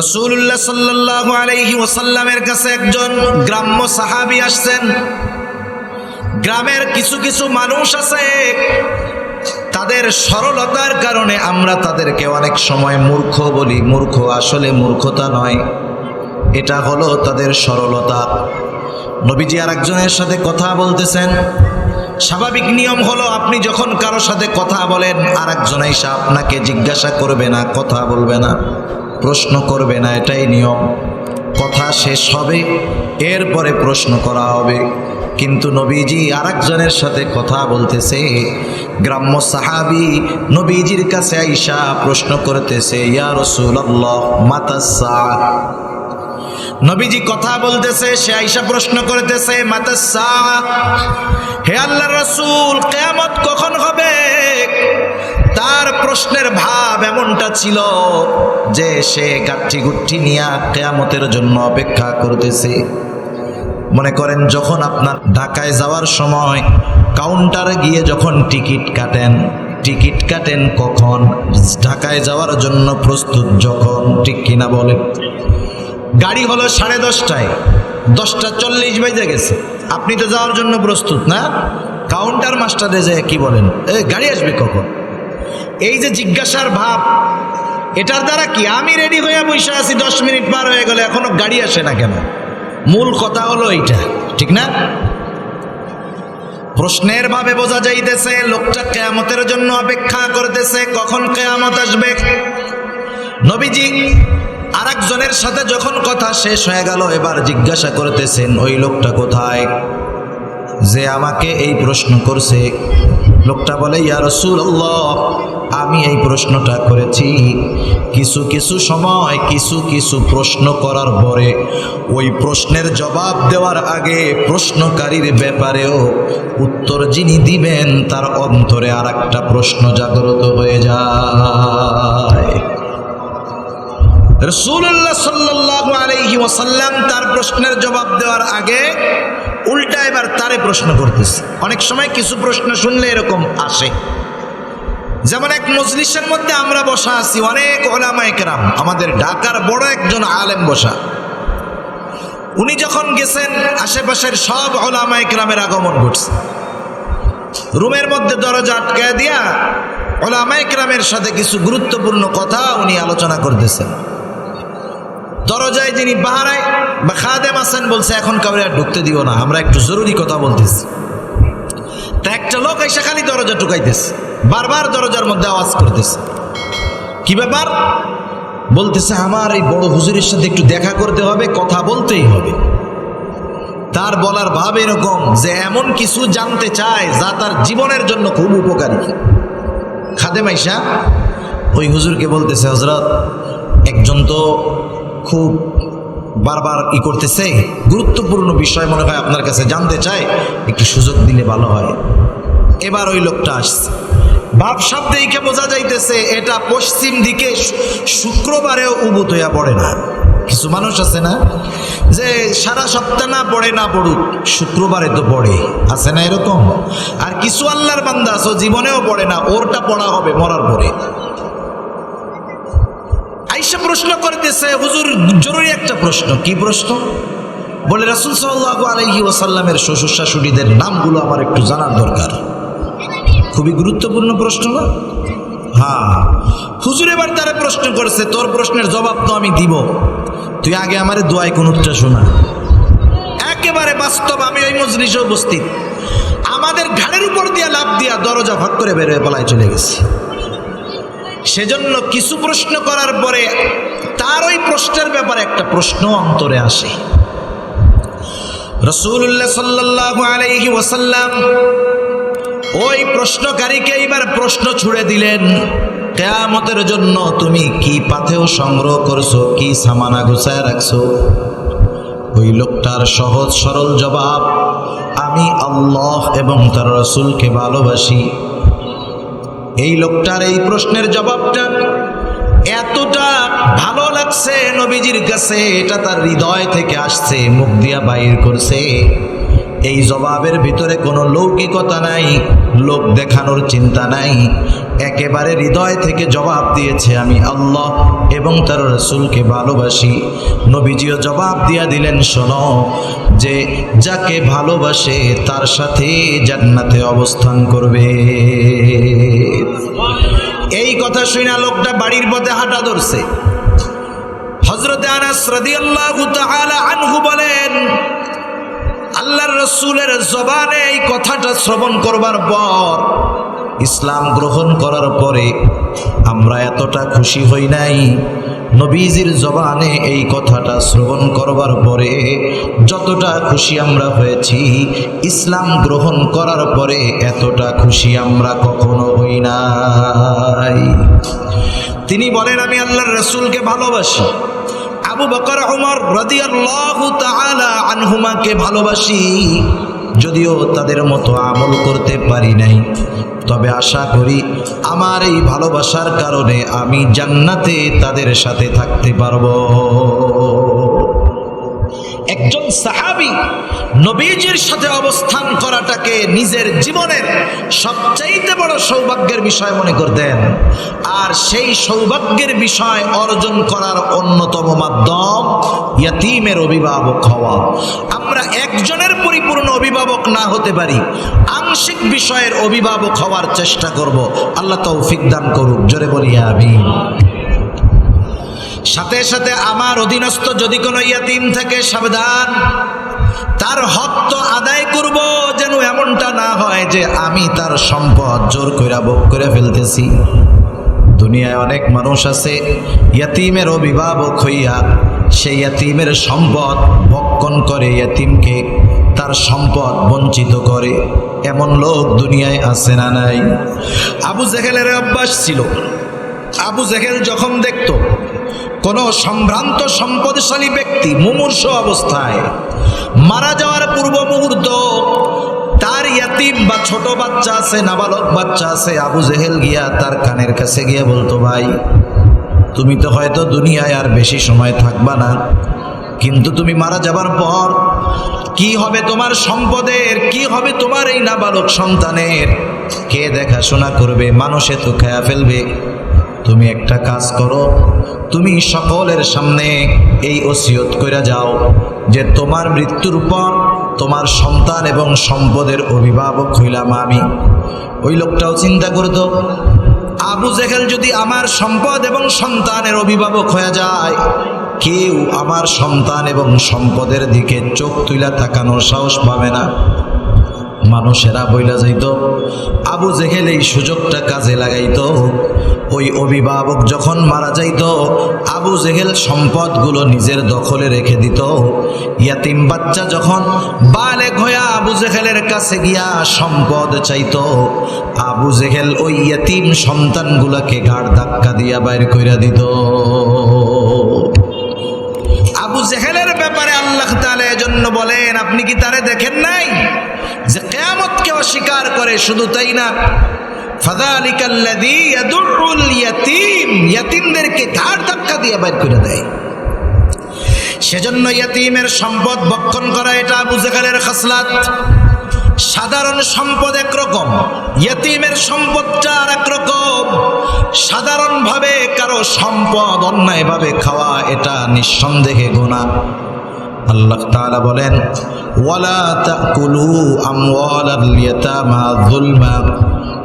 রসুল্লাহ সাল্লাহ আলাইহি ওসাল্লামের কাছে একজন গ্রাম্য সাহাবি আসছেন। গ্রামের কিছু কিছু মানুষ আছে, তাদের সরলতার কারণে আমরা তাদেরকে অনেক সময় মূর্খ বলি। মূর্খ আসলে মূর্খতা নয়, এটা হলো তাদের সরলতা। নবীজি আর একজনের সাথে কথা বলতেছেন। স্বাভাবিক নিয়ম হলো আপনি যখন কারও সাথে কথা বলেন আর একজন এসে আপনাকে জিজ্ঞাসা করবে না, কথা বলবে না। প্রশ্ন করবে না, এটাই নিয়ম। কথা শেষ হবে, এরপরে প্রশ্ন করা হবে। কিন্তু নবীজি আর একজনের সাথে কথা বলতেছে। গ্রাম্য সাহাবি নবীজির কাছে আইসা প্রশ্ন করতেছে, ইয়া রসুল্লাহ মাতাসা নবীজি কথা বলতেছে, সে আইসা প্রশ্ন করতেছে মাতাসা হে আল্লাহ রসুল, কেয়ামত কখন হবে? তার প্রশ্নের ভাব এমনটা ছিল যে সে গাঠি গুঠি নিয়ে কেয়ামতের জন্য অপেক্ষা করতেছে। মনে করেন যখন আপনার ঢাকায় যাওয়ার সময় কাউন্টারে গিয়ে যখন টিকিট কাটেন টিকিট কাটেন কখন? ঢাকায় যাওয়ার জন্য প্রস্তুত যখন, ঠিক কিনা বলেন? গাড়ি হলো সাড়ে দশটায়, দশটা চল্লিশ বেজে গেছে। আপনি তো যাওয়ার জন্য প্রস্তুত, না? কাউন্টার মাস্টারে যে কি বলেন? এ, গাড়ি আসবে কখন? এই যে জিজ্ঞাসার ভাব, এটার দ্বারা কি? আমি রেডি হয়ে বসে আছি, দশ মিনিট পার হয়ে গেলে, এখনও গাড়ি আসে না কেন? মূল কথা হলো এইটা, ঠিক না? প্রশ্নের ভাবে বোঝা যাইতেছে, লোকটা কেয়ামতের জন্য অপেক্ষা করতেছে, কখন কেয়ামত আসবে? নবীজি আর একজনের সাথে যখন কথা শেষ হয়ে গেল, এবার জিজ্ঞাসা করতেছেন, ওই লোকটা কোথায়? যে আমাকে এই প্রশ্ন করছে। লোকটা বলে, ইয়া রসুল্লাহ আমি এই প্রশ্নটা করেছি। কিছু কিছু সময় কিছু কিছু প্রশ্ন করার পরে ওই প্রশ্নের জবাব দেওয়ার আগে প্রশ্নকারীর ব্যাপারেও উত্তর যিনি দিবেন, তার অন্তরে আর একটা প্রশ্ন জাগ্রত হয়ে যায়। রসুল্লাহ সাল্লাহ আলহি ওসাল্লাম তার প্রশ্নের জবাব দেওয়ার আগে উল্টা এবার তারে প্রশ্ন করতেছে। অনেক সময় কিছু প্রশ্ন শুনলে এরকম আসে। যেমন এক মজলিসের মধ্যে আমরা বসা আছি, অনেক ওলামা একরাম আমাদের ঢাকার বড় একজন আলেম বসা। উনি যখন গেছেন, আশেপাশের সব ওলামা একরামের আগমন ঘটছে। রুমের মধ্যে দরজা আটকায় দিয়া ওলামা একরামের সাথে কিছু গুরুত্বপূর্ণ কথা উনি আলোচনা করতেছেন। দরজায় যিনি পাহারায় বা খাদেম আছেন বলছে, এখন কাউরে আর ঢুকতে দিও না, আমরা একটু জরুরি কথা বলতেছি। তা একটা লোক এসে খালি দরজা ঢুকাইতেছে, বারবার দরজার মধ্যে আওয়াজ করতেছে। কি ব্যাপার? বলতেছে, আমার এই বড় হুজুরের সাথে একটু দেখা করতে হবে, কথা বলতেই হবে। তার বলার ভাব এরকম যে, এমন কিছু জানতে চায়, যা তার জীবনের জন্য খুব উপকারী। খাদেম আইসা ওই হুজুরকে বলতেছে হজরত একজন তো খুব বারবার ই করতেছে। গুরুত্বপূর্ণ বিষয় মনে হয় আপনার কাছে জানতে চায় একটু সুযোগ দিলে ভালো হয়। এবার ওই লোকটা আসছে। ভাব শব্দে বোঝা যাইতেছে, এটা পশ্চিম দিকে শুক্রবারেও উবুত হইয়া পড়ে না। কিছু মানুষ আছে না? যে সারা সপ্তাহ না পড়ে, না পড়ুক, শুক্রবারে তো পড়ে। আছে না এরকম? আর কিছু আল্লাহর বান্দা আছে জীবনেও পড়ে না, ওরটা পড়া হবে মরার পরে। আইসা প্রশ্ন করতেছে, হুজুর, জরুরি একটা প্রশ্ন, কি প্রশ্ন? বলে রাসুল সাল্লাহ আলহি ওসাল্লামের শ্বশুর শাশুড়িদের নামগুলো আমার একটু জানার দরকার। খুবই গুরুত্বপূর্ণ প্রশ্ন না? হ্যাঁ। হুজুর এবার তারা প্রশ্ন করেছে, তোর প্রশ্নের জবাব তো আমি দিব। তুই আগে আমার দোয়ায় কোন উত্তর শোনা। একেবারে বাস্তব, আমি ওই মজলিসে উপস্থিত। আমাদের ঘাড়ের উপর দিয়া লাভ দিয়া দরজা ভাগ করে বেরোয় পালায় চলে গেছি। সেজন্য কিছু প্রশ্ন করার পরে তার ওই প্রশ্নের ব্যাপারে একটা প্রশ্ন অন্তরে আসে। রসুল্লাহ সাল্লাহ আলাইহি ওয়াসাল্লাম ওই প্রশ্নকারীকে এইবার প্রশ্ন ছুড়ে দিলেন, কেয়ামতের জন্য তুমি কি পাথেও সংগ্রহ করছ? কি সামানা গুছায় রাখছো? ওই লোকটার সহজ সরল জবাব, আমি আল্লাহ এবং তার রসুলকে ভালোবাসি। এই লোকটার এই প্রশ্নের জবাবটা এতটা ভালো লাগছে নবীজির কাছে, এটা তার হৃদয় থেকে আসছে, মুখ দিয়া বাইর করছে। এই জবাবের ভিতরে কোনো লৌকিকতা নাই, লোক দেখানোর চিন্তা নাই। একেবারে হৃদয় থেকে জবাব দিয়েছে আমি আল্লাহ এবং তার রসুলকে ভালোবাসি। নবীজিও জবাব দিয়া দিলেন, শোনো, যে যাকে ভালোবাসে তার সাথে জান্নাতে অবস্থান করবে। এই কথা শুনে লোকটা বাড়ির পথে হাঁটা ধরছে। হজরতে আনাস রাদিয়াল্লাহু তাআলা আনহু বলেন আল্লাহর রসুলের জবানে এই কথাটা শ্রবণ করবার পর, ইসলাম গ্রহণ করার পরে আমরা এতটা খুশি হই নাই। নবীজির জবানে এই কথাটা শ্রবণ করবার পরে যতটা খুশি আমরা হয়েছি, ইসলাম গ্রহণ করার পরে এতটা খুশি আমরা কখনো হই নাই। তিনি বলেন, আমি আল্লাহর রসুলকে ভালোবাসি। আবু বকর তাআলা আনহুমাকে ভালোবাসি, যদিও তাদের মতো আমল করতে পারি নাই। তবে আশা করি আমার এই ভালোবাসার কারণে আমি জান্নাতে তাদের সাথে থাকতে পারব। একজন সাহাবি নবীজির সাথে অবস্থান করাটাকে নিজের জীবনের সবচাইতে বড় সৌভাগ্যের বিষয় মনে করতেন। আর সেই সৌভাগ্যের বিষয় অর্জন করার অন্যতম মাধ্যম ইয়াতিমের অভিভাবক হওয়া। আমরা একজনের পরিপূর্ণ অভিভাবক না হতে পারি, আংশিক বিষয়ের অভিভাবক হওয়ার চেষ্টা করব। আল্লাহ তৌফিক দান করুক, জোরে বলি আমি সাথে সাথে আমার অধীনস্থ যদি কোনো ইয়াতিম থাকে, সাবধান। তার হক তো আদায় করব যেন এমনটা না হয় যে আমি তার সম্পদ জোর কইরা ভোগ করে ফেলতেছি। দুনিয়ায় অনেক মানুষ আছে, ইয়াতিমের অভিভাবক হইয়া সেই ইয়াতিমের সম্পদ ভক্ষণ করে, ইয়াতিমকে তার সম্পদ বঞ্চিত করে। এমন লোক দুনিয়ায় আছে না নাই? আবু জেহেলের অভ্যাস ছিল আবু জেহেল যখন দেখত, কোন সম্ভ্রান্ত সম্পদশালী ব্যক্তি মুমূর্ষ অবস্থায় মারা যাওয়ার পূর্ব মুহূর্ত, তার ইয়াতিম বা ছোট বাচ্চা আছে, নাবালক বাচ্চা আছে, আবু জেহেল গিয়া তার কানের কাছে গিয়া বলতো, ভাই, তুমি তো হয়তো দুনিয়ায় আর বেশি সময় থাকবা না, কিন্তু তুমি মারা যাবার পর কি হবে তোমার সম্পদের, কি হবে তোমার এই নাবালক সন্তানের? কে দেখাশোনা করবে? মানুষে তো খেয়া ফেলবে। তুমি একটা কাজ করো, তুমি সকলের সামনে এই ওসিয়ত কইরা যাও যে তোমার মৃত্যুর পর তোমার সন্তান এবং সম্পদের অভিভাবক হইলাম আমি। ওই লোকটাও চিন্তা করতো, আবু জেহেল যদি আমার সম্পদ এবং সন্তানের অভিভাবক হয়ে যায়, কেউ আমার সন্তান এবং সম্পদের দিকে চোখ তুইলা তাকানোর সাহস পাবে না। মানুষেরা বইলা যাইত, আবু জেহেল এই সুযোগটা কাজে লাগাইতো ওই অভিভাবক যখন মারা যাইত, আবু জেহেল সম্পদগুলো নিজের দখলে রেখে দিত। ইয়াতিম বাচ্চা যখন বালেক হইয়া আবু জেহেলের কাছে গিয়া সম্পদ চাইতো, আবু জেহেল ওই ইয়াতিম সন্তানগুলাকে গাড় ধাক্কা দিয়া বাইর কইরা দিত। আবু জেহেলের ব্যাপারে আল্লাহ তাআলা এজন্য বলেন, আপনি কি তারে দেখেন নাই? যে কেয়ামতকে অস্বীকার করে শুধু তাই না ধাক্কা দিয়ে করে দেয়। সেজন্য ইয়াতীমের সম্পদ ভক্ষণ করা এটা আবু খাসলাত। সাধারণ সম্পদ একরকম, ইয়তিমের সম্পদটা আর একরকম। সাধারণভাবে কারও সম্পদ অন্যায়ভাবে খাওয়া এটা নিঃসন্দেহে গোনা আল্লাহ তাআলা বলেন, ওয়ালা তাকুলু আমওয়ালাল ইয়াতামা যুলমা।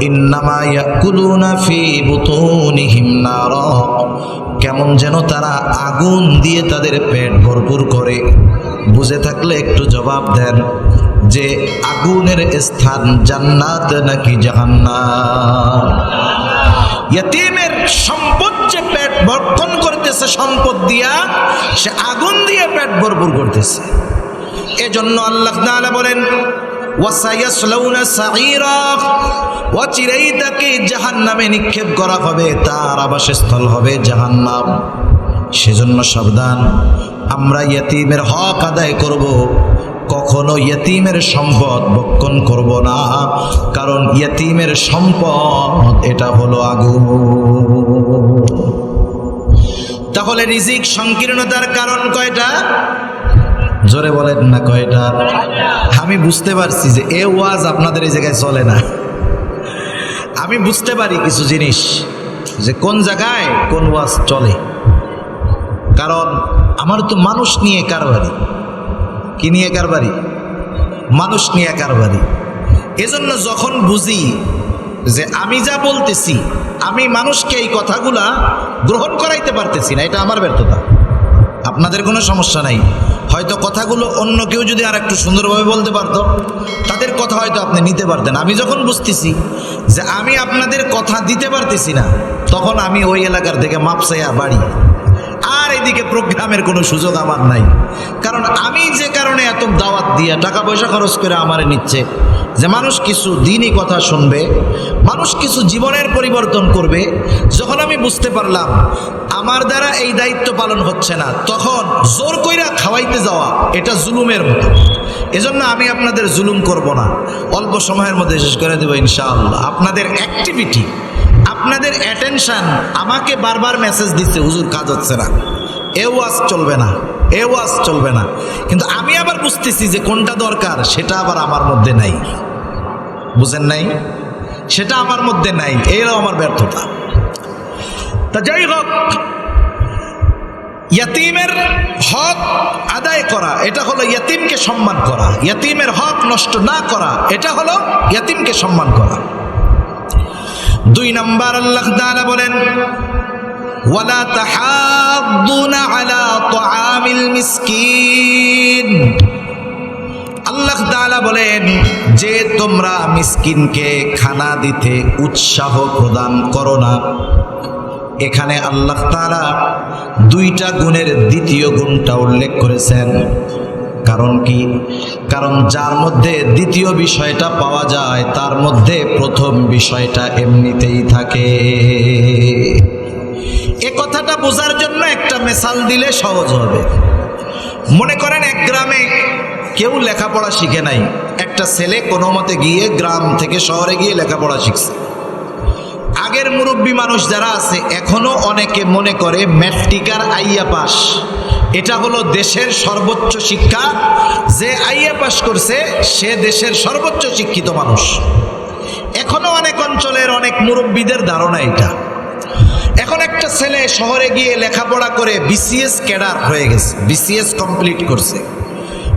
ইন্নামা ইয়াকুলুনা ফি বুতুনিহিম নারা। কেমন যেন তারা আগুন দিয়ে তাদের পেট ভরপুর করে। বুঝে থাকলে একটু জবাব দেন যে আগুনের স্থান জান্নাত নাকি জাহান্নাম? ইয়তিমের সম্পদ যে পেট ভক্ষণ করতেছে, সম্পদ দিয়া সে আগুন দিয়ে পেট ভরপুর করতেছে। এজন্য আল্লাহ বলেন অচিরেই তাকে জাহান্নামে নিক্ষেপ করা হবে, তার আবাসস্থল হবে জাহান্নাম। সেজন্য সাবধান, আমরা ইয়তিমের হক আদায় করব, কখনো ইয়তিমের সম্পদ বক্ষণ করব না, কারণ ইয়তিমের সম্পদ, এটা হলো আগুন। তাহলে রিজিক সংকীর্ণতার কারণ কয়টা? জোরে বলেন না কয়টা? আমি বুঝতে পারছি যে এ ওয়াজ আপনাদের এই জায়গায় চলে না। আমি বুঝতে পারি কিছু জিনিস যে কোন জায়গায় কোন ওয়াজ চলে। কারণ আমার তো মানুষ নিয়ে কারবারি। কি নিয়ে কারবারি? মানুষ নিয়ে কারবারি। এজন্য যখন বুঝি যে আমি যা বলতেছি, আমি মানুষকে এই কথাগুলা গ্রহণ করাইতে পারতেছি না, এটা আমার ব্যর্থতা। আপনাদের কোনো সমস্যা নাই। হয়তো কথাগুলো অন্য কেউ যদি আর একটু সুন্দরভাবে বলতে পারতো, তাদের কথা হয়তো আপনি নিতে পারতেন। আমি যখন বুঝতেছি যে আমি আপনাদের কথা দিতে পারতেছি না, তখন আমি ওই এলাকার থেকে মাপসাইয়া বাড়ি। আর এদিকে প্রোগ্রামের কোনো সুযোগ আমার নাই। কারণ আমি যে কারণে এত দাওয়াত দিয়ে টাকা পয়সা খরচ করে আমারে নিচ্ছে, যে মানুষ কিছু দিনই কথা শুনবে, মানুষ কিছু জীবনের পরিবর্তন করবে, যখন আমি বুঝতে পারলাম আমার দ্বারা এই দায়িত্ব পালন হচ্ছে না। তখন জোর কইরা খাওয়াইতে যাওয়া, এটা জুলুমের মতো। এজন্য আমি আপনাদের জুলুম করব না। অল্প সময়ের মধ্যে শেষ করে দেবো ইনশাআল্লাহ। আপনাদের অ্যাক্টিভিটি আপনাদের অ্যাটেনশন আমাকে বারবার মেসেজ দিচ্ছে, হুজুর, কাজ হচ্ছে না। এ ওয়াজ চলবে না, এ ওয়াজ চলবে না। কিন্তু আমি আবার বুঝতেছি যে কোনটা দরকার, সেটা আবার আমার মধ্যে নাই। বুঝেন নাই? সেটা আমার মধ্যে নাই, এরাও আমার ব্যর্থতা। তা যাই হোক ইয়াতিমের হক আদায় করা, এটা হলো ইয়াতিমকে সম্মান করা। ইয়াতিমের হক নষ্ট না করা, এটা হলো ইয়াতিমকে সম্মান করা। দুই নম্বর আল্লাহ তাআলা বলেন, ওয়ালা আলা আল্লাহ বলেন, যে তোমরা মিসকিনকে খানা দিতে উৎসাহ প্রদান করো না এখানে আল্লাহ তাআলা দুইটা গুণের দ্বিতীয় গুণটা উল্লেখ করেছেন। কারণ কি? কারণ যার মধ্যে দ্বিতীয় বিষয়টা পাওয়া যায়, তার মধ্যে প্রথম বিষয়টা এমনিতেই থাকে। এ কথাটা বোঝার জন্য একটা মেসাল দিলে সহজ হবে। মনে করেন এক গ্রামে কেউ লেখাপড়া শিখে নাই। একটা ছেলে কোনো মতে গিয়ে গ্রাম থেকে শহরে গিয়ে লেখাপড়া শিখছে। আগের মুরব্বী মানুষ যারা আছে, এখনও অনেকে মনে করে ম্যাট্রিকার আইয়া পাস। এটা হলো দেশের সর্বোচ্চ শিক্ষা। যে আইয়া পাস করছে, সে দেশের সর্বোচ্চ শিক্ষিত মানুষ। এখনও অনেক অঞ্চলের অনেক মুরব্বীদের ধারণা এটা। এখন একটা ছেলে শহরে গিয়ে লেখাপড়া করে বিসিএস ক্যাডার হয়ে গেছে, বিসিএস কমপ্লিট করছে।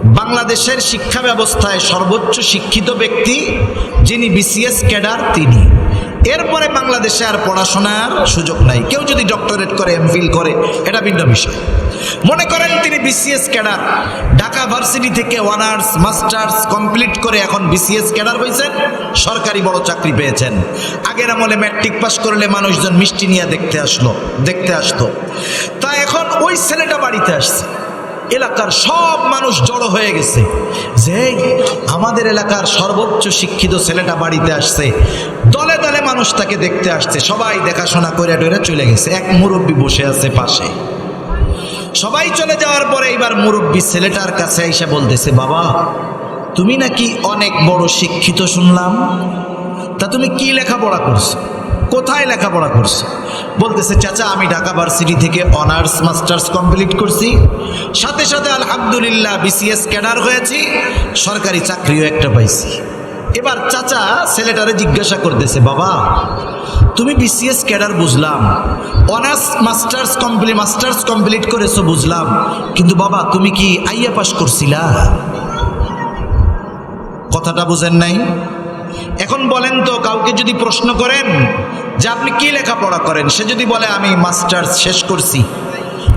বাংলাদেশের শিক্ষা ব্যবস্থায় সর্বোচ্চ শিক্ষিত ব্যক্তি যিনি বিসিএস ক্যাডার, তিনি। এরপরে বাংলাদেশে আর পড়াশোনার সুযোগ নাই। কেউ যদি ডক্টরেট করে এমফিল করে, এটা ভিন্ন বিষয়। মনে করেন তিনি বিসিএস ক্যাডার। ঢাকা ভার্সিটি থেকে অনার্স, মাস্টার্স কমপ্লিট করে এখন বিসিএস ক্যাডার হয়েছেন। সরকারি বড় চাকরি পেয়েছেন। আগের আমলে ম্যাট্রিক পাস করলে মানুষজন মিষ্টি নিয়ে দেখতে আসলো, দেখতে আসতো। তা এখন ওই ছেলেটা বাড়িতে আসছে। এলাকার সব মানুষ জড়ো হয়ে গেছে। যে আমাদের এলাকার সর্বোচ্চ শিক্ষিত ছেলেটা বাড়িতে আসছে, দলে দলে মানুষ তাকে দেখতে আসছে, সবাই দেখাশোনা করে টরে চলে গেছে। এক মুরব্বী বসে আছে পাশে। সবাই চলে যাওয়ার পরে এবার মুরব্বী ছেলেটার কাছে এসে বলতেছে, বাবা, তুমি নাকি অনেক বড় শিক্ষিত শুনলাম। তা তুমি কি লেখাপড়া করছ? কোথায় লেখাপড়া করছ? বলতেছে, চাচা, আমি ঢাকা ভার্সিটি থেকে অনার্স, মাস্টার্স কমপ্লিট করছি। সাথে সাথে আলহামদুলিল্লাহ বিসিএস ক্যাডার হয়েছি, সরকারি চাকরিও একটা পাইছি। এবার চাচা ছেলেটারে জিজ্ঞাসা করতেছে, বাবা, তুমি বিসিএস ক্যাডার বুঝলাম, honours, masters complete masters complete করেছ বুঝলাম, কিন্তু বাবা, তুমি কি আইয়া পাস করছিলা? কথাটা বুঝেন নাই। এখন বলেন তো, কাউকে যদি প্রশ্ন করেন, যে আপনি কি লেখাপড়া করেন? সে যদি বলে, আমি মাস্টার্স শেষ করছি।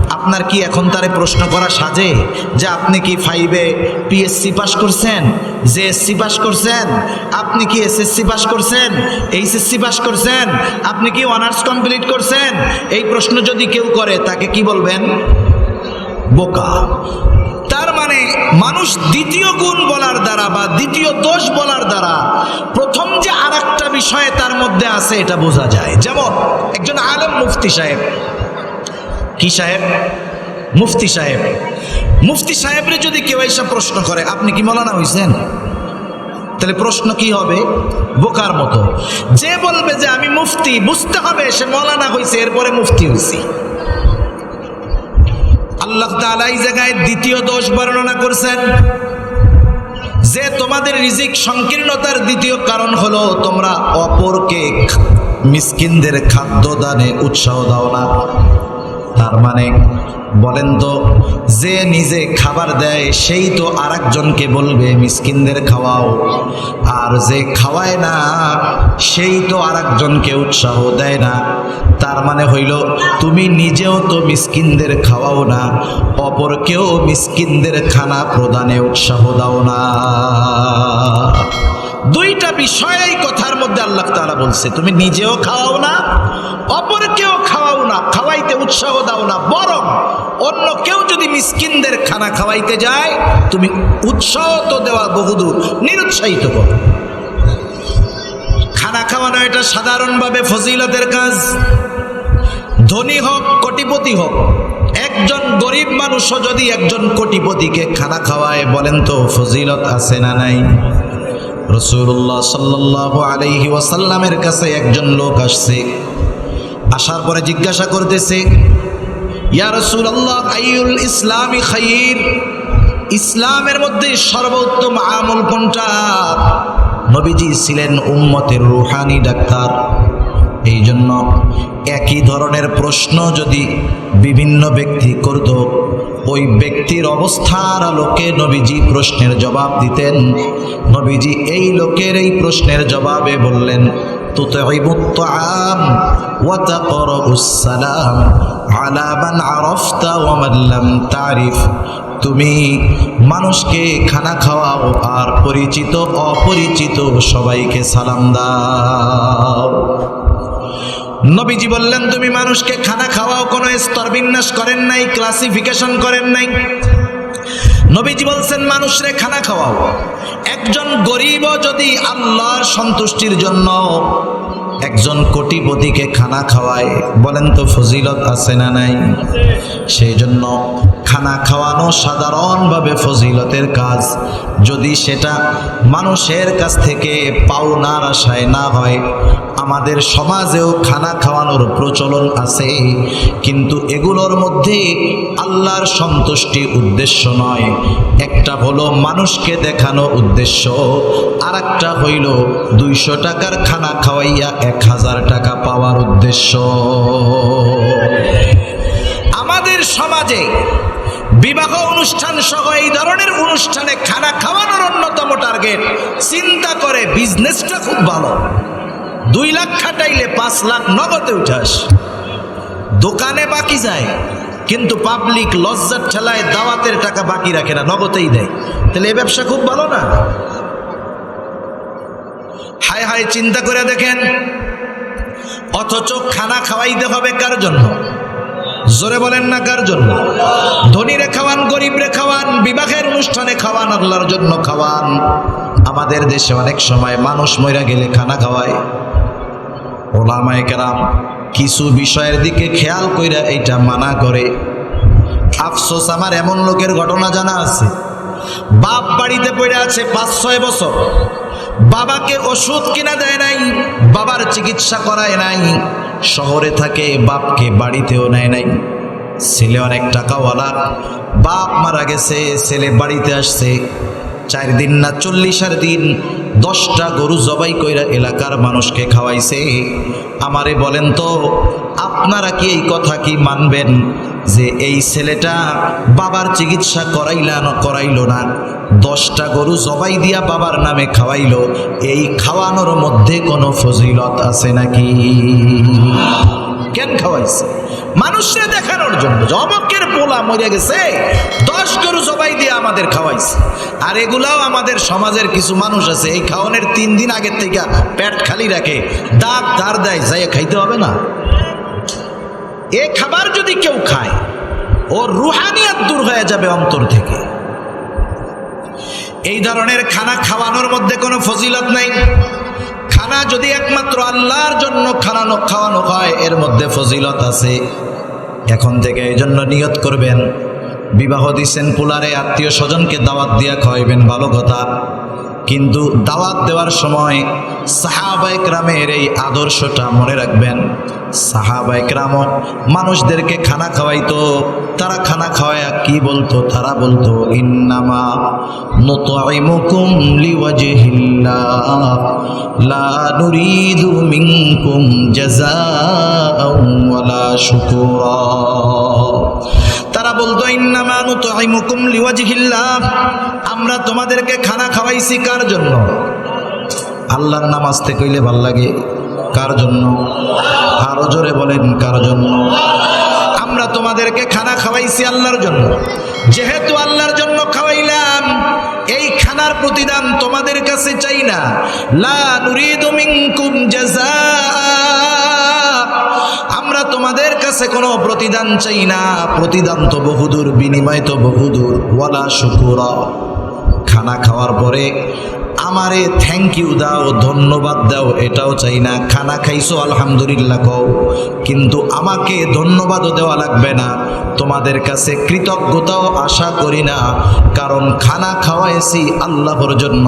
আপনার কি এখন তারে প্রশ্ন করা সাজে? যে আপনি কি ফাইভে পিএসসি পাস করছেন? জেএসসি পাস করছেন? আপনি কি এসএসসি পাস করছেন? এইচএসসি পাস করছেন? আপনি কি অনার্স কমপ্লিট করছেন? এই প্রশ্ন যদি কেউ করে, তাকে কি বলবেন? বোকা। মানুষ দ্বিতীয় গুণ বলার দ্বারা বা দ্বিতীয় দোষ বলার দ্বারা প্রথম যে আর একটা বিষয়ে তার মধ্যে আছে, এটা বোঝা যায়। যেমন একজন আলেম মুফতি সাহেব। কি সাহেব? মুফতি সাহেব। মুফতি সাহেবরে যদি কেউ এসে প্রশ্ন করে, আপনি কি মলানা হয়েছেন তাহলে প্রশ্ন কি হবে? বোকার মতো। যে বলবে যে আমি মুফতি, বুঝতে হবে সে মলানা হয়েছে এরপরে মুফতি হয়েছি আল্লাহ তালা এই জায়গায় দ্বিতীয় দোষ বর্ণনা করছেন যে তোমাদের রিজিক সংকীর্ণতার দ্বিতীয় কারণ হল তোমরা অপরকে মিসকিনদের খাদ্য দানে উৎসাহ দাও না। তার মানে বলেন তো, যে নিজে খাবার দেয়, সেই তো আর একজনকে বলবে, মিসকিনদের খাওয়াও। আর যে খাওয়ায় না, সেই তো আর একজনকে উৎসাহ দেয় না। তার মানে হইল, তুমি নিজেও তো মিসকিনদের খাওয়াও না, অপরকেও মিসকিনদের খানা প্রদানে উৎসাহ দাও না। দুইটা বিষয় এই কথার মধ্যে আল্লাহ তাআলা বলছে, তুমি নিজেও খাওয়াও না, অপরকেও খাওয়াইতে উৎসাহ দাও না। বরং অন্য কেউ যদি মিসকিনদের খানা খাওয়াইতে যায়, তুমি উৎসাহ তো দেওয়া বহুদূর, নিরুৎসাহিত করো খানা খাওয়ানো এটা সাধারণভাবে ফজিলতের কাজ। ধনী হোক, কোটিপতি হোক, একজন গরিব মানুষও যদি একজন কোটিপতিকে খানা খাওয়ায়, বলেন তো ফজিলত আছে না নাই? রসুল্লাহ সাল্লাহ আলাইহি ওয়াসাল্লামের কাছে একজন লোক আসছে। আসার পরে জিজ্ঞাসা করতেছে ইসলামের মধ্যে সর্বোত্তম আমল কোনটা? নবীজি ছিলেন উম্মতের রুহানি ডাক্তার। এই জন্য একই ধরনের প্রশ্ন যদি বিভিন্ন ব্যক্তি করত, ওই ব্যক্তির অবস্থার আলোকে নবীজি প্রশ্নের জবাব দিতেন। নবীজি এই লোকের এই প্রশ্নের জবাবে বললেন تطعم الطعام وتقرأ السلام على من عرفت ومن لم تعرف তুমি মানুষকে খানা খাওয়াও আর পরিচিত অপরিচিত সবাইকে সালাম দাও নবীজি বললেন তুমি মানুষকে খানা খাওয়াও কোনো স্তর বিন্যাস করেন নাই ক্লাসিফিকেশন করেন নাই নবীজি বলছেন, মানুষরে খানা খাওয়াও। একজন গরিব যদি আল্লাহর সন্তুষ্টির জন্য একজন কোটিপতিকে খানা খাওয়ায়, বলেন তো ফজিলত আছে না নাই? সেই জন্য খানা খাওয়ানো সাধারণভাবে ফজিলতের কাজ। যদি সেটা মানুষের কাছ থেকে পাওনার আশায় না হয় আমাদের সমাজেও খানা খাওয়ানোর প্রচলন আছে, কিন্তু এগুলোর মধ্যে আল্লাহর সন্তুষ্টি উদ্দেশ্য নয়। একটা হলো মানুষকে দেখানো উদ্দেশ্য আর একটা হইল দুইশো টাকার খানা খাওয়াইয়া এক হাজার টাকা পাওয়ার উদ্দেশ্য। আমাদের সমাজে বিবাহ অনুষ্ঠান সহ এই ধরনের অনুষ্ঠানে খানা খাওয়ানোর অন্যতম টার্গেট চিন্তা করে বিজনেসটা খুব ভালো। দুই লাখ খাটাইলে পাঁচ লাখ নগদে উঠাস। দোকানে বাকি যায়, কিন্তু পাবলিক লজ্জার ঠেলায় দাওয়াতের টাকা বাকি রাখে না, নগদেই দেয়। তাহলে এই ব্যবসা খুব ভালো না? হায় হায়, চিন্তা করে দেখেন। অথচ খানা খাওয়াইতে হবে কার জন্য? জোরে বলেন না কার জন্য? ধনীরে খাওয়ান, গরিবরে খাওয়ান, বিবাহের অনুষ্ঠানে খাওয়ান, আল্লাহর জন্য খাওয়ান। আমাদের দেশে অনেক সময় মানুষ মইরা গেলে খানা খাওয়ায়। ওলামায় কেরাম কিছু বিষয়ের দিকে খেয়াল কইরা এইটা মানা করে। আফসোস, আমার এমন লোকের ঘটনা জানা আছে। বাপ বাড়িতে পড়ে আছে পাঁচ, ছয় বছর। বাবাকে ওষুধ কিনা দেয় নাই, বাবার চিকিৎসা করায় নাই, শহরে থাকে, বাপকে বাড়িতেও নেয় নাই। ছেলে অনেক টাকাওয়ালা, বাপ মারা গেছে, ছেলে বাড়িতে আসছে। চার দিন না চল্লিশের দিন দশটা গরু জবাই কইরা এলাকার মানুষকে খাওয়াইছে। আমারে বলেন তো, আপনারা কি এই কথা কি মানবেন যে এই ছেলেটা বাবার চিকিৎসা করাইলা না করাইল না? দশটা গরু জবাই দিয়া বাবার নামে খাওয়াইল, এই খাওয়ানোর মধ্যে কোনো ফজিলত আছে নাকি? কেন খাওয়াইছে? মানুষকে দেখানোর জন্য। জবকের পোলা মরে গেছে, দশ গরু জবাই দিয়ে আমাদের খাওয়াইছে। আর এগুলাও আমাদের সমাজের কিছু মানুষ আছে, এই খাওয়ানোর তিন দিন আগের থেকে পেট খালি রাখে, দাঁত ধার দেয় যাই খাইতে হবে না। এ খাবার যদি কেউ খায় ও রুহানিয়াত দূর হয়ে যাবে অন্তর থেকে। এই ধরনের খানা খাওয়ানোর মধ্যে কোনো ফজিলত নাই। খানা যদি একমাত্র আল্লাহর জন্য খানানো খাওয়ানো হয়, এর মধ্যে ফজিলত আছে। এখন থেকে এই জন্য নিয়ত করবেন, বিবাহ দিচ্ছেন পুলারে, আত্মীয় স্বজনকে দাওয়াত দিয়া খাওয়াইবেন, ভালো কথা। কিন্তু দাওয়াত দেওয়ার সময় সাহাবাইক রামের এই আদর্শটা মনে রাখবেন সাহাবাইক রাম মানুষদেরকে খানা খাওয়াইতো। তারা খানা খাওয়ায় কি বলতো? তারা বলতো, ইন্নামা লা ওয়ালা তারা বলতো, ইন্নামা নুতইমুকুম লিওয়াজহিল্লাহ। আমরা তোমাদেরকে খানা খাওয়াইছি কার জন্য? আল্লাহর নাম আসতে কইলে ভালো লাগে। কার জন্য? আরও জোরে বলেন, কার জন্য? আমরা তোমাদেরকে খানা খাওয়াইছি আল্লাহর জন্য। যেহেতু আল্লাহর জন্য খাওয়াইলাম, এই খানার প্রতিদান তোমাদের কাছে চাই না। লা আমরা তোমাদের কাছে কোনো প্রতিদান চাই না। প্রতিদান তো বহুদূর, বিনিময় তো বহুদূর। ওয়ালা শুকুরা। খানা খাওয়ার পরে আমারে থ্যাংক ইউ দাও, ধন্যবাদ দাও, এটাও চাই না। খানা খাইছো, আলহামদুলিল্লাহ কও। কিন্তু আমাকে ধন্যবাদও দেওয়া লাগবে না। তোমাদের কাছে কৃতজ্ঞতাও আশা করি না। কারণ খানা খাওয়াইছি আল্লাহর জন্য।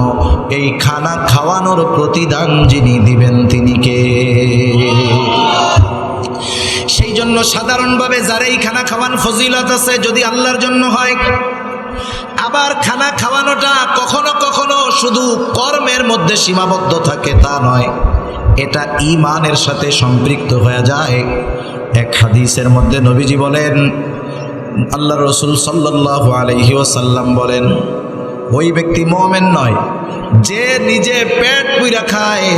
এই খানা খাওয়ানোর প্রতিদান যিনি দিবেন, তিনি কে? সেই জন্য সাধারণভাবে যারা এই খানা খাওয়ান ফজিলত আছে, যদি আল্লাহর জন্য হয় আবার খানা খাওয়ানোটা কখনো কখনো শুধু কর্মের মধ্যে সীমাবদ্ধ থাকে, তা নয়। এটা ইমানের সাথে সম্পৃক্ত হয়ে যায়। এক হাদিসের মধ্যে নবীজি বলেন, আল্লাহ রসুল সাল্লাহ আলহি ওসাল্লাম বলেন, ওই ব্যক্তি মোমেন নয়, যে নিজে পেট পুইরা খায়,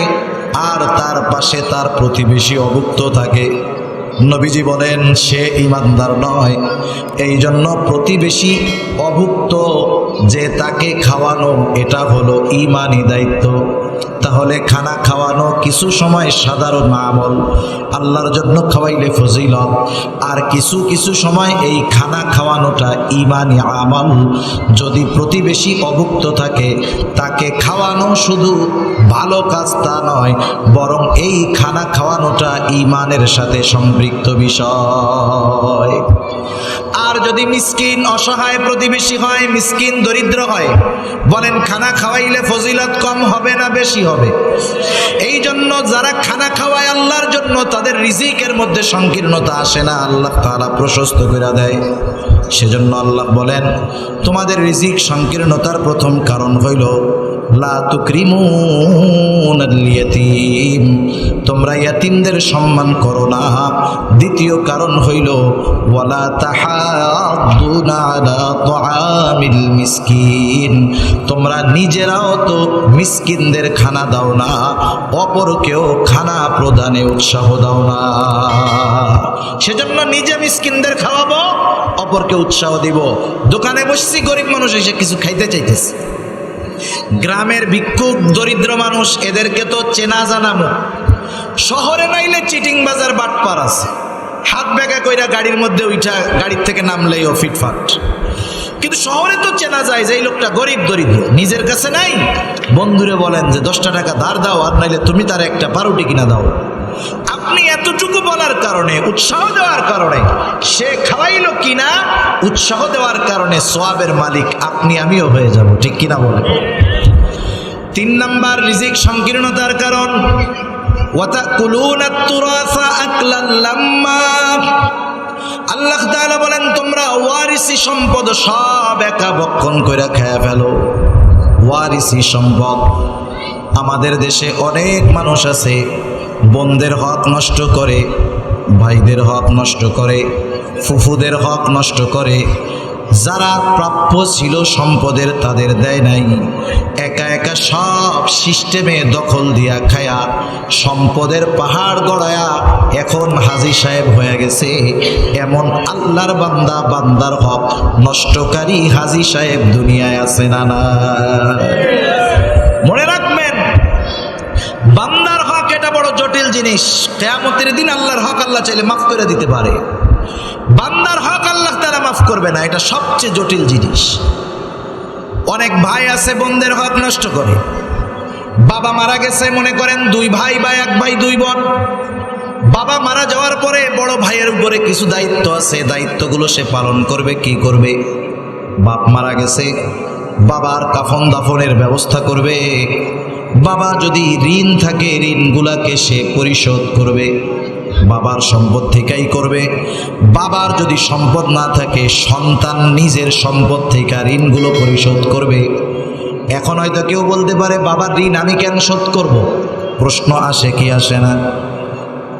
আর তার পাশে তার প্রতিবেশী অভুক্ত থাকে। নবীজি বলেন, সে ইমানদার নয়। এই জন্য প্রতিবেশী অভুক্ত যে তাকে খাওয়ানো, এটা হলো ইমানি দায়িত্ব। তাহলে খানা খাওয়ানো কিছু সময় সাধারণ আমল, আল্লাহর জন্য খাওয়াইলে ফজিলত। আর কিছু কিছু সময় এই খানা খাওয়ানোটা ইমানি আমল। যদি প্রতিবেশী অভুক্ত থাকে, তাকে খাওয়ানো শুধু ভালো কাজ তা নয়, বরং এই খানা খাওয়ানোটা ইমানের সাথে সম্পৃক্ত বিষয়। আর যদি মিসকিন অসহায় প্রতিবেশী হয়, মিসকিন দরিদ্র হয়, বলেন খানা খাওয়াইলে ফজিলত কম হবে না বেশি হবে? এই জন্য যারা খানা খাওয়ায় আল্লাহর জন্য, তাদের রিজিকের মধ্যে সংকীর্ণতা আসে না, আল্লাহ তারা প্রশস্ত করে দেয়। সেজন্য আল্লাহ বলেন, তোমাদের রিজিক সংকীর্ণতার প্রথম কারণ হইল তোমরা ইয়াতিমদের সম্মান করো না। দ্বিতীয় কারণ হইল তোমরা নিজেরাও তো মিসকিনদের খানা দাও না অপরকেও খানা প্রদানে উৎসাহ দাও না। সেজন্য নিজে মিসকিনদের খাওয়াবো, অপরকে উৎসাহ দিব। দোকানে বসছি, গরিব মানুষ এসে কিছু খাইতে চাইতেছে। গ্রামের ভিক্ষুক, দরিদ্র মানুষ, এদেরকে তো চেনা জানামো শহরে নাইলে চিটিং বাজার বাটপার আছে। হাত ব্যাগা কইরা গাড়ির মধ্যে উঠা গাড়ির থেকে নামলেই ও ফিটফাট। কিন্তু শহরে তো চেনা যায় যে এই লোকটা গরিব দরিদ্র। নিজের কাছে নাই। বন্ধুরে বলেন যে, দশটা টাকা ধার দাও, আর নাইলে তুমি তার একটা পারুটি কিনা দাও। আপনি এতটুকু বলার কারণে, উৎসাহ দেওয়ার কারণে, সে খাওয়াইল কিনা, উৎসাহ দেওয়ার কারণে সোয়াবের মালিক আপনি, আমিও হয়ে যাব, ঠিক কিনা বলে তিন নাম্বার রিজিক সংকীর্ণতার কারণ। আল্লাহ বলেন, তোমরা ওয়ারিসি সম্পদ সব একা বক্ষণ করে খেয়ে ফেলো। ওয়ারিসি সম্পদ। আমাদের দেশে অনেক মানুষ আছে বোনদের হক নষ্ট করে, ভাইদের হক নষ্ট করে, ফুফুদের হক নষ্ট করে। যারা প্রাপ্য ছিল সম্পদের তাদের দেয় নাই। একা একা সব সিস্টেমে দখল দিয়া খায়া সম্পদের পাহাড় গড়ায়া এখন হাজি সাহেব হয়ে গেছে। এমন আল্লাহর বান্দা, বান্দার হক নষ্টকারী হাজি সাহেব দুনিয়ায় আছে না না মনে জিনিস। কেয়ামতের দিন আল্লাহর হক আল্লাহ চাইলে মাফ করে দিতে পারে। বান্দার হক আল্লাহ তারা মাফ করবে না, এটা সবচেয়ে জটিল জিনিস। অনেক ভাই আছে, বোনদের হক নষ্ট করে। বাবা মারা গেছে, মনে করেন দুই ভাই বা এক ভাই, দুই বোন। বাবা মারা যাওয়ার পরে বড় ভাইয়ের উপরে কিছু দায়িত্ব আছে, দায়িত্বগুলো সে পালন করবে, কি করবে? বাপ মারা গেছে, বাবার কাফন দাফনের ব্যবস্থা করবে। বাবা যদি ঋণ থাকে, ঋণগুলাকে সে পরিশোধ করবে, বাবার সম্পদ থেকেই করবে। বাবার যদি সম্পদ না থাকে, সন্তান নিজের সম্পদ থেকে ঋণগুলো পরিশোধ করবে। এখন হয়তো কেউ বলতে পারে, বাবার ঋণ আমি কেন শোধ করব? প্রশ্ন আসে, কি আসে না?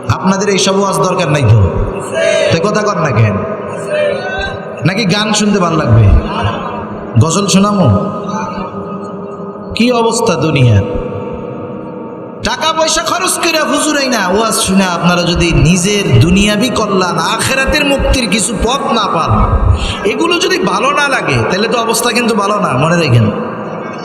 আপনাদের এই সব ওয়াজ দরকার নাই তো? তো কথা কর না কেন? নাকি গান শুনতে ভালো লাগবে? গজল শোনামো? কি অবস্থা দুনিয়ার? টাকা পয়সা খরচ করে হুজুরাই না, ওয়াজ শুনে আপনারা যদি নিজের দুনিয়াবি কল্যাণ, আখেরাতের মুক্তির কিছু পথ না পান, এগুলো যদি ভালো না লাগে, তাহলে তো অবস্থা কিন্তু ভালো না, মনে রেখেন।